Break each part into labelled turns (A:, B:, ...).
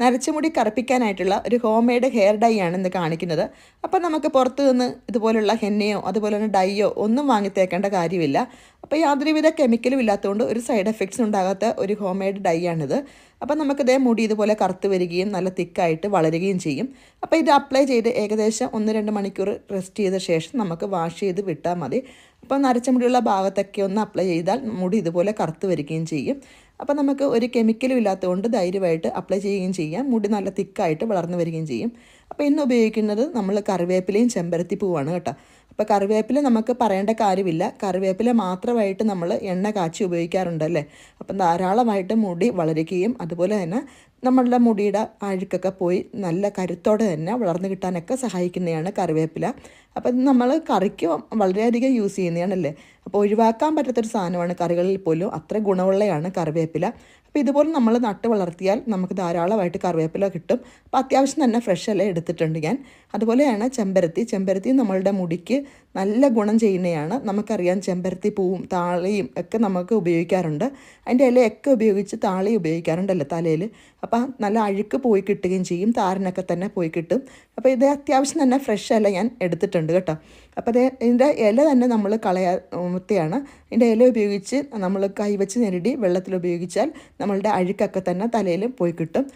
A: നരച്ച മുടി കറുപ്പിക്കാനായിട്ടുള്ള ഒരു ഹോം മെയ്ഡ് ഹെയർ ഡൈ ആണ് ഇന്ന് കാണിക്കുന്നത്. അപ്പോൾ നമുക്ക് പുറത്തു നിന്ന് ഇതുപോലുള്ള ഹെന്നയോ അതുപോലെ തന്നെ ഡൈയോ ഒന്നും വാങ്ങി തേക്കേണ്ട കാര്യമില്ല. അപ്പോൾ യാതൊരുവിധ കെമിക്കലും ഇല്ലാത്തതുകൊണ്ട് ഒരു സൈഡ് എഫക്ട്സ് ഉണ്ടാകാത്ത ഒരു ഹോം മെയ്ഡ് ഡൈ ആണിത്. അപ്പോൾ നമുക്കിതേ മുടി ഇതുപോലെ കറുത്ത് വരികയും നല്ല തിക്കായിട്ട് വളരുകയും ചെയ്യും. അപ്പോൾ ഇത് അപ്ലൈ ചെയ്ത് ഏകദേശം ഒന്ന് രണ്ട് മണിക്കൂർ റെസ്റ്റ് ചെയ്ത ശേഷം നമുക്ക് വാഷ് ചെയ്ത് വിട്ടാൽ മതി. അപ്പോൾ നരച്ച മുടിയുള്ള ഭാഗത്തൊക്കെ ഒന്ന് അപ്ലൈ ചെയ്താൽ മുടി ഇതുപോലെ കറുത്ത് വരികയും ചെയ്യും. അപ്പോൾ നമുക്ക് ഒരു കെമിക്കലും ഇല്ലാത്തതുകൊണ്ട് ധൈര്യമായിട്ട് അപ്ലൈ ചെയ്യുകയും ചെയ്യാം. മുടി നല്ല തിക്കായിട്ട് വളർന്നു വരികയും ചെയ്യും. അപ്പോൾ ഇന്ന് ഉപയോഗിക്കുന്നത് നമ്മൾ കറിവേപ്പിലയും ചെമ്പരത്തി പൂവാണ് കേട്ടോ. അപ്പോൾ കറിവേപ്പില നമുക്ക് പറയേണ്ട കാര്യമില്ല. കറിവേപ്പില മാത്രമായിട്ട് നമ്മൾ എണ്ണ കാച്ചി ഉപയോഗിക്കാറുണ്ട് അല്ലേ അപ്പം ധാരാളമായിട്ട് മുടി വളരുകയും അതുപോലെ തന്നെ നമ്മളുടെ മുടിയുടെ അഴുക്കൊക്കെ പോയി നല്ല കരുത്തോടെ തന്നെ വളർന്നു കിട്ടാനൊക്കെ സഹായിക്കുന്നതാണ് കറിവേപ്പില. അപ്പം നമ്മൾ കറിക്ക് വളരെയധികം യൂസ് ചെയ്യുന്നതാണല്ലേ? അപ്പോൾ ഒഴിവാക്കാൻ പറ്റാത്തൊരു സാധനമാണ് കറികളിൽ പോലും അത്ര ഗുണമുള്ളതാണ് കറിവേപ്പില. അപ്പോൾ ഇതുപോലെ നമ്മൾ നട്ട് വളർത്തിയാൽ നമുക്ക് ധാരാളമായിട്ട് കറിവേപ്പില കിട്ടും. അപ്പോൾ അത്യാവശ്യം തന്നെ ഫ്രഷ് അല്ലേ എടുത്തിട്ടുണ്ട് ഞാൻ. അതുപോലെയാണ് ചെമ്പരത്തി. ചെമ്പരത്തി നമ്മളുടെ മുടിക്ക് നല്ല ഗുണം ചെയ്യുന്നതാണ് നമുക്കറിയാം ചെമ്പരത്തി പൂവും താളിയും ഒക്കെ നമുക്ക് ഉപയോഗിക്കാറുണ്ട്. അതിന്റെ ഇലയൊക്കെ ഉപയോഗിച്ച് താളി ഉപയോഗിക്കാറുണ്ടല്ലോ തലയിൽ. അപ്പോൾ നല്ല അഴുക്ക് പോയി കിട്ടുകയും ചെയ്യും. താരനൊക്കെ തന്നെ പോയി കിട്ടും. അപ്പോൾ ഇത് അത്യാവശ്യം തന്നെ ഫ്രഷ് ഇല ഞാൻ എടുത്തിട്ടുണ്ട് കേട്ടോ. അപ്പോൾ അത് ഇതിന്റെ ഇല തന്നെ നമ്മൾ കളയാത്തെയാണ് ഇതിന്റെ ഇല ഉപയോഗിച്ച് നമ്മൾ കൈവച്ച് ഞെരടി വെള്ളത്തിൽ ഉപയോഗിച്ചാൽ നമ്മളുടെ അഴുക്കൊക്കെ തന്നെ തലയിൽ പോയി കിട്ടും.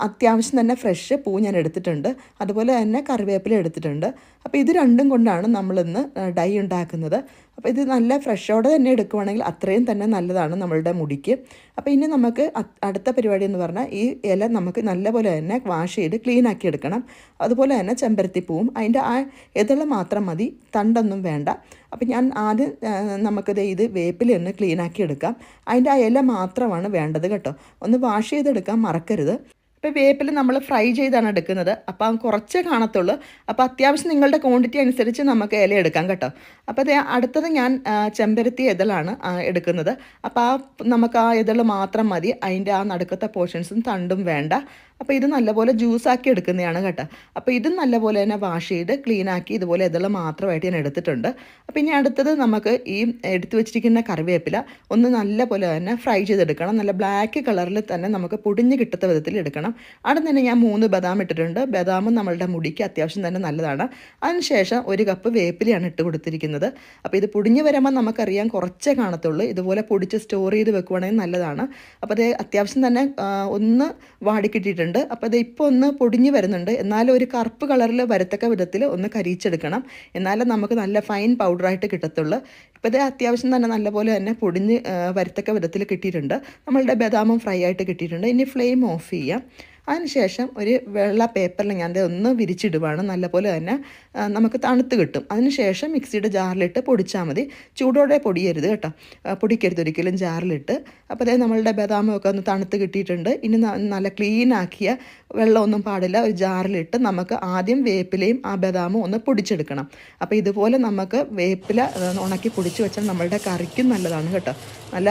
A: അത്യാവശ്യം തന്നെ ഫ്രഷ് പൂ ഞാൻ എടുത്തിട്ടുണ്ട്. അതുപോലെ തന്നെ കറിവേപ്പില എടുത്തിട്ടുണ്ട്. അപ്പോൾ ഇത് രണ്ടും കൊണ്ടാണ് നമ്മളിന്ന് ഡൈ ഉണ്ടാക്കുന്നത്. അപ്പോൾ ഇത് നല്ല ഫ്രഷോടെ തന്നെ എടുക്കുവാണെങ്കിൽ അത്രയും തന്നെ നല്ലതാണ് നമ്മളുടെ മുടിക്ക്. അപ്പോൾ ഇനി നമുക്ക് അടുത്ത പരിപാടി എന്ന് പറഞ്ഞാൽ ഈ ഇല നമുക്ക് നല്ലപോലെ തന്നെ വാഷ് ചെയ്ത് ക്ലീൻ ആക്കി എടുക്കണം. അതുപോലെ തന്നെ ചെമ്പരത്തിപ്പൂവും. അതിന്റെ ആ ഇതള മാത്രം മതി. തണ്ടൊന്നും വേണ്ട. അപ്പോൾ ഞാൻ ആദ്യം നമുക്കിത് ഇത് വേപ്പിൽ ഒന്ന് ക്ലീൻ ആക്കി എടുക്കാം. അതിന്റെ ആ ഇല മാത്രമാണ് വേണ്ടത് കേട്ടോ. ഒന്ന് വാഷ് ചെയ്തെടുക്കാൻ മറക്കരുത്. ഇപ്പോൾ വേപ്പിൽ നമ്മൾ ഫ്രൈ ചെയ്താണ് എടുക്കുന്നത്. അപ്പോൾ കുറച്ചേ കാണത്തുള്ളൂ. അപ്പോൾ അത്യാവശ്യം നിങ്ങളുടെ ക്വാണ്ടിറ്റി അനുസരിച്ച് നമുക്ക് ഇല എടുക്കാം കേട്ടോ. അപ്പോൾ അത് അടുത്തത് ഞാൻ ചെമ്പരത്തി ഇതളാണ് എടുക്കുന്നത്. അപ്പോൾ ആ നമുക്ക് ആ ഇതൾ മാത്രം മതി. അതിന്റെ ആ നടുക്കത്തെ പോർഷൻസും തണ്ടും വേണ്ട. അപ്പോൾ ഇത് നല്ലപോലെ ജ്യൂസാക്കി എടുക്കുന്നതാണ് കേട്ടോ. അപ്പോൾ ഇതും നല്ലപോലെ തന്നെ വാഷ് ചെയ്ത് ക്ലീനാക്കി ഇതുപോലെ ഇതെല്ലാം മാത്രമായിട്ട് ഞാൻ എടുത്തിട്ടുണ്ട്. അപ്പോൾ ഇനി അടുത്തത് നമുക്ക് ഈ എടുത്തു വെച്ചിരിക്കുന്ന കറിവേപ്പില ഒന്ന് നല്ലപോലെ തന്നെ ഫ്രൈ ചെയ്തെടുക്കണം. നല്ല ബ്ലാക്ക് കളറിൽ തന്നെ നമുക്ക് പൊടിഞ്ഞ് കിട്ടുന്ന വിധത്തിൽ എടുക്കണം. അവിടെ തന്നെ ഞാൻ മൂന്ന് ബദാം ഇട്ടിട്ടുണ്ട്. ബദാമും നമ്മളുടെ മുടിക്ക് അത്യാവശ്യം തന്നെ നല്ലതാണ്. അതിനുശേഷം ഒരു കപ്പ് വേപ്പിലയാണ് ഇട്ട് കൊടുത്തിരിക്കുന്നത്. അപ്പോൾ ഇത് പൊടിഞ്ഞ് വരുമ്പോൾ നമുക്കറിയാം കുറച്ചേ കാണത്തുള്ളൂ. ഇതുപോലെ പൊടിച്ച് സ്റ്റോർ ചെയ്ത് വെക്കുവാണെങ്കിൽ നല്ലതാണ്. അപ്പോൾ അത് അത്യാവശ്യം തന്നെ ഒന്ന് വാടിക്കിട്ടിയിട്ടുണ്ട്. ഉണ്ട് അപ്പോൾ അത് ഇപ്പോൾ ഒന്ന് പൊടിഞ്ഞു വരുന്നുണ്ട്. എന്നാലും ഒരു കറുപ്പ് കളറിൽ വരത്തക്ക വിധത്തിൽ ഒന്ന് കരിയിച്ചെടുക്കണം. എന്നാലും നമുക്ക് നല്ല ഫൈൻ പൗഡറായിട്ട് കിട്ടത്തുള്ളൂ. ഇപ്പോൾ ഇത് അത്യാവശ്യം തന്നെ നല്ലപോലെ തന്നെ പൊടിഞ്ഞ് വരത്തക്ക വിധത്തിൽ കിട്ടിയിട്ടുണ്ട്. നമ്മളുടെ ബദാമും ഫ്രൈ ആയിട്ട് കിട്ടിയിട്ടുണ്ട്. ഇനി ഫ്ലെയിം ഓഫ് ചെയ്യാം. അതിനുശേഷം ഒരു വെള്ള പേപ്പറിൽ ഞാൻ ഒന്ന് വിരിച്ചിടുവാണ്. നല്ലപോലെ തന്നെ നമുക്ക് തണുത്ത് കിട്ടും. അതിനുശേഷം മിക്സിയുടെ ജാറിലിട്ട് പൊടിച്ചാൽ മതി. ചൂടോടെ പൊടിയരുത് കേട്ടോ. പൊടിക്കരുത് ഒരിക്കലും ജാറിലിട്ട്. അപ്പോൾ അതേ നമ്മളുടെ ബദാമൊക്കെ ഒന്ന് തണുത്ത് കിട്ടിയിട്ടുണ്ട്. ഇനി നല്ല ക്ലീൻ ആക്കിയ വെള്ളമൊന്നും പാടില്ല. ഒരു ജാറിലിട്ട് നമുക്ക് ആദ്യം വേപ്പിലയും ആ ബദാമും ഒന്ന് പൊടിച്ചെടുക്കണം. അപ്പോൾ ഇതുപോലെ നമുക്ക് വേപ്പില ഉണക്കി പൊടിച്ച് വെച്ചാൽ നമ്മളുടെ കറിക്കും നല്ലതാണ് കേട്ടോ. നല്ല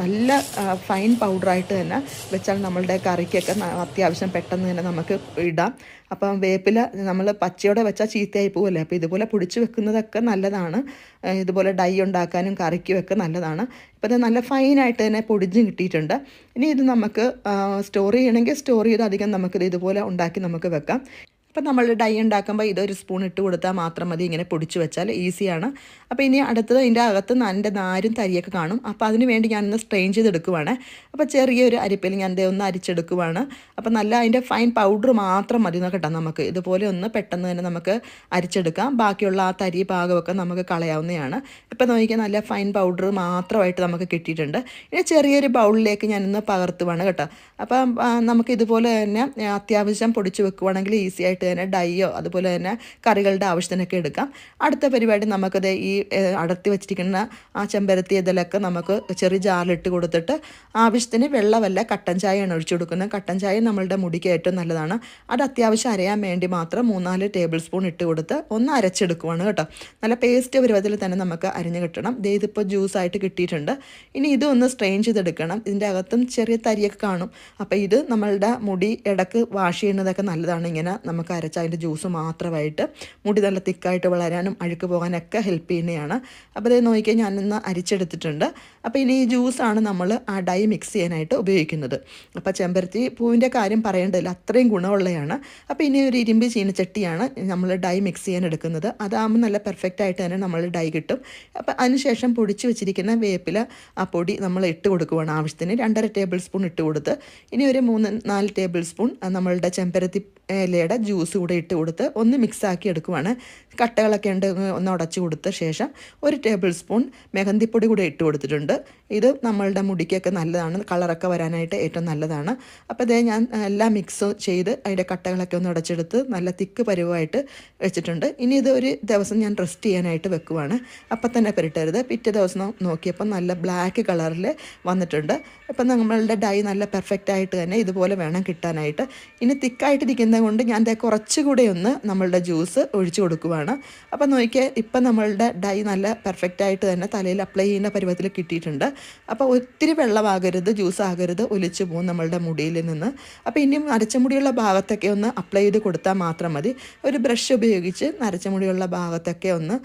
A: നല്ല ഫൈൻ പൗഡറായിട്ട് തന്നെ വെച്ചാൽ നമ്മളുടെ കറിക്കൊക്കെ അത്യാവശ്യം പെട്ടെന്ന് തന്നെ നമുക്ക് ഇടാം. അപ്പം വേപ്പില നമ്മൾ പച്ചയോടെ വെച്ചാൽ ചീത്തയായി പോകുമല്ലേ അപ്പോൾ ഇതുപോലെ പൊടിച്ച് വെക്കുന്നതൊക്കെ നല്ലതാണ്. ഇതുപോലെ ഡൈ ഉണ്ടാക്കാനും കറിക്കും ഒക്കെ നല്ലതാണ്. ഇപ്പം ഇത് നല്ല ഫൈനായിട്ട് തന്നെ പൊടിഞ്ഞ് കിട്ടിയിട്ടുണ്ട്. ഇനി ഇത് നമുക്ക് സ്റ്റോർ ചെയ്യണമെങ്കിൽ സ്റ്റോർ ചെയ്ത് അധികം നമുക്കിത് ഇതുപോലെ ഉണ്ടാക്കി നമുക്ക് വെക്കാം. അപ്പം നമ്മൾ ഡൈ ഉണ്ടാക്കുമ്പോൾ ഇതൊരു സ്പൂൺ ഇട്ട് കൊടുത്താൽ മാത്രം മതി ഇങ്ങനെ പൊടിച്ച് വെച്ചാൽ ഈസിയാണ്. അപ്പോൾ ഇനി അടുത്തത് ഇതിന്റെ അകത്ത് എന്റെ നാരും തരിയൊക്കെ കാണും. അപ്പോൾ അതിന് വേണ്ടി ഞാനൊന്ന് സ്ട്രെയിൻ ചെയ്തെടുക്കുവാണ്. അപ്പോൾ ചെറിയൊരു അരിപ്പയിൽ ഞാൻ ഒന്ന് അരിച്ചെടുക്കുവാണ്. അപ്പോൾ നല്ല അതിന്റെ ഫൈൻ പൗഡർ മാത്രം മതി കേട്ടോ നമുക്ക്. ഇതുപോലെ ഒന്ന് പെട്ടെന്ന് തന്നെ നമുക്ക് അരിച്ചെടുക്കാം. ബാക്കിയുള്ള ആ തരി ഭാഗമൊക്കെ നമുക്ക് കളയാവുന്നതാണ്. ഇപ്പോൾ നോക്കിയാൽ നല്ല ഫൈൻ പൗഡർ മാത്രമായിട്ട് നമുക്ക് കിട്ടിയിട്ടുണ്ട്. ഇനി ചെറിയൊരു ബൗളിലേക്ക് ഞാനൊന്ന് പകർത്തുവാണ് കേട്ടോ. അപ്പം നമുക്ക് ഇതുപോലെ തന്നെ അത്യാവശ്യം പൊടിച്ച് വെക്കുവാണെങ്കിൽ ഈസി ആയിട്ട് തന്നെ ഡൈയോ അതുപോലെ തന്നെ കറികളുടെ ആവശ്യത്തിനൊക്കെ എടുക്കാം. അടുത്ത പരിപാടി നമുക്കത് ഈ അടർത്തി വെച്ചിരിക്കുന്ന ആ ചെമ്പരത്തി ഇതിലൊക്കെ നമുക്ക് ചെറിയ ജാറിലിട്ട് കൊടുത്തിട്ട് ആവശ്യത്തിന് വെള്ളമല്ല കട്ടൻ ചായയാണ് ഒഴിച്ചു കൊടുക്കുന്നത്. കട്ടൻ ചായ നമ്മളുടെ മുടിക്ക് ഏറ്റവും നല്ലതാണ്. അത് അത്യാവശ്യം അരയാൻ വേണ്ടി മാത്രം മൂന്നാൽ ടേബിൾ സ്പൂൺ ഇട്ട് കൊടുത്ത് ഒന്ന് അരച്ചെടുക്കുവാണ് കേട്ടോ. നല്ല പേസ്റ്റ് പരുവത്തിൽ തന്നെ നമുക്ക് അരിഞ്ഞ് കിട്ടണം. ഇതിപ്പോൾ ജ്യൂസായിട്ട് കിട്ടിയിട്ടുണ്ട്. ഇനി ഇതൊന്ന് സ്ട്രെയിൻ ചെയ്തെടുക്കണം. ഇതിന്റെ അകത്തും ചെറിയ തരിയൊക്കെ കാണും. അപ്പോൾ ഇത് നമ്മളുടെ മുടി ഇടയ്ക്ക് വാഷ് ചെയ്യുന്നതൊക്കെ നല്ലതാണ്. ഇങ്ങനെ നമുക്ക് അരച്ച അതിന്റെ ജ്യൂസ് മാത്രമായിട്ട് മുടി നല്ല തിക്കായിട്ട് വളരാനും അഴുക്ക് പോകാനൊക്കെ ഹെൽപ്പ് ചെയ്യുന്നതാണ്. അപ്പോൾ അതേ നോക്കിയാൽ ഞാനിന്ന് അരിച്ചെടുത്തിട്ടുണ്ട്. അപ്പോൾ ഇനി ഈ ജ്യൂസാണ് നമ്മൾ ആ ഡൈ മിക്സ് ചെയ്യാനായിട്ട് ഉപയോഗിക്കുന്നത്. അപ്പോൾ ചെമ്പരത്തി പൂവിന്റെ കാര്യം പറയേണ്ടതില്ല അത്രയും ഗുണമുള്ളതാണ്. അപ്പോൾ ഇനി ഒരു ഇരുമ്പ് ചീനച്ചട്ടിയാണ് നമ്മൾ ഡൈ മിക്സ് ചെയ്യാൻ എടുക്കുന്നത്. അതാകുമ്പോൾ നല്ല പെർഫെക്റ്റ് ആയിട്ട് തന്നെ നമ്മൾ ഡൈ കിട്ടും. അപ്പോൾ അതിനുശേഷം പൊടിച്ച് വെച്ചിരിക്കുന്ന വേപ്പില ആ പൊടി നമ്മൾ ഇട്ട് കൊടുക്കുവാണ് ആവശ്യത്തിന്. രണ്ടര ടേബിൾ സ്പൂൺ ഇട്ട് കൊടുത്ത് ഇനി ഒരു മൂന്ന് നാല് ടേബിൾ സ്പൂൺ നമ്മളുടെ ചെമ്പരത്തി ഇലയുടെ ജ്യൂസ് കൂടെ ഇട്ട് കൊടുത്ത് ഒന്ന് മിക്സാക്കി എടുക്കുവാണ്. കട്ടകളൊക്കെ ഉണ്ട് ഒന്ന് ഉടച്ചു കൊടുത്ത ശേഷം ഒരു ടേബിൾ സ്പൂൺ മെഹന്തിപ്പൊടി കൂടെ ഇട്ട് കൊടുത്തിട്ടുണ്ട്. ഇത് നമ്മളുടെ മുടിക്കൊക്കെ നല്ലതാണ് കളറൊക്കെ വരാനായിട്ട് ഏറ്റവും നല്ലതാണ്. അപ്പോൾ ഇതേ ഞാൻ എല്ലാം മിക്സ് ചെയ്ത് അതിന്റെ കട്ടകളൊക്കെ ഒന്ന് ഉടച്ചെടുത്ത് നല്ല തിക്ക് പരുവായിട്ട് വെച്ചിട്ടുണ്ട്. ഇനി ഇത് ഒരു ദിവസം ഞാൻ റെസ്റ്റ് ചെയ്യാനായിട്ട് വെക്കുവാണ്. അപ്പം തന്നെ പുരട്ടരുത്. പിറ്റേ ദിവസം നോക്കിയപ്പോൾ നല്ല ബ്ലാക്ക് കളറിൽ വന്നിട്ടുണ്ട്. അപ്പം നമ്മളുടെ ഡൈ നല്ല പെർഫെക്റ്റ് ആയിട്ട് തന്നെ ഇതുപോലെ വേണം കിട്ടാനായിട്ട്. ഇനി തിക്കായിട്ടിരിക്കുന്നത് കൊണ്ട് ഞാൻ കുറച്ചുകൂടെ ഒന്ന് നമ്മളുടെ ജ്യൂസ് ഒഴിച്ചു കൊടുക്കുവാണ്. അപ്പോൾ നോക്കിയാൽ ഇപ്പം നമ്മളുടെ ഡൈ നല്ല പെർഫെക്റ്റ് ആയിട്ട് തന്നെ തലയിൽ അപ്ലൈ ചെയ്യുന്ന പരുവത്തിൽ കിട്ടിയിട്ടുണ്ട്. അപ്പോൾ ഒത്തിരി വെള്ളമാകരുത് ജ്യൂസ് ആകരുത് ഒലിച്ചു പോകും നമ്മളുടെ മുടിയിൽ നിന്ന്. അപ്പോൾ ഇനിയും നരച്ചമുടിയുള്ള ഭാഗത്തൊക്കെ ഒന്ന് അപ്ലൈ ചെയ്ത് കൊടുത്താൽ മാത്രം മതി. ഒരു ബ്രഷ് ഉപയോഗിച്ച് നരച്ചമുടിയുള്ള ഭാഗത്തൊക്കെ ഒന്ന്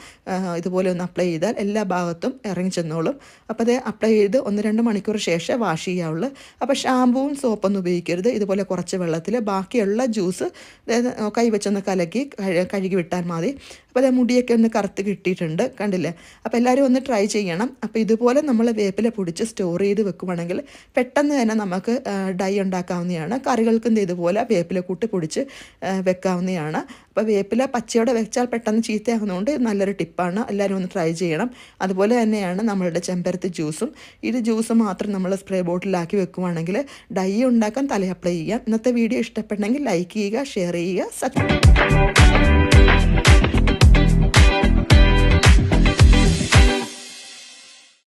A: ഇതുപോലെ ഒന്ന് അപ്ലൈ ചെയ്താൽ എല്ലാ ഭാഗത്തും ഇറങ്ങി ചെന്നോളും. അപ്പോൾ അത് അപ്ലൈ ചെയ്ത് ഒന്ന് രണ്ട് മണിക്കൂർ ശേഷം വാഷ് ചെയ്യാവുള്ളൂ. അപ്പോൾ ഷാമ്പുവും സോപ്പൊന്നും ഉപയോഗിക്കരുത്. ഇതുപോലെ കുറച്ച് വെള്ളത്തിൽ ബാക്കിയുള്ള ജ്യൂസ് അതായത് കൈ വെച്ചൊന്ന് കലക്കി കഴ- കഴുകി വിട്ടാൽ മതി. അപ്പോൾ അത് മുടിയൊക്കെ ഒന്ന് കറുത്ത് കിട്ടിയിട്ടുണ്ട് കണ്ടില്ലേ? അപ്പോൾ എല്ലാവരും ഒന്ന് ട്രൈ ചെയ്യണം. അപ്പോൾ ഇതുപോലെ നമ്മൾ വേപ്പില പൊടിച്ച് സ്റ്റോർ ചെയ്ത് വെക്കുവാണെങ്കിൽ പെട്ടെന്ന് തന്നെ നമുക്ക് ഡൈ ഉണ്ടാക്കാവുന്നതാണ്. കറികൾക്കും ഇതുപോലെ വേപ്പില കൂട്ട് പൊടിച്ച് വെക്കാവുന്നതാണ്. അപ്പോൾ വേപ്പില പച്ചയോടെ വെച്ചാൽ പെട്ടെന്ന് ചീത്തയാകുന്നതുകൊണ്ട് നല്ലൊരു ടിപ്പാണ്. എല്ലാവരും ഒന്ന് ട്രൈ ചെയ്യണം. അതുപോലെ തന്നെയാണ് നമ്മളുടെ ചെമ്പരത്തി ജ്യൂസും. ഇത് ജ്യൂസ് മാത്രം നമ്മൾ സ്പ്രേ ബോട്ടിലാക്കി വെക്കുവാണെങ്കിൽ ഡൈ ഉണ്ടാക്കാൻ തല അപ്ലൈ ചെയ്യാം. ഇന്നത്തെ വീഡിയോ ഇഷ്ടപ്പെട്ടെങ്കിൽ ലൈക്ക് ചെയ്യുക ഷെയർ ചെയ്യുക സബ്സ്ക്രൈബ്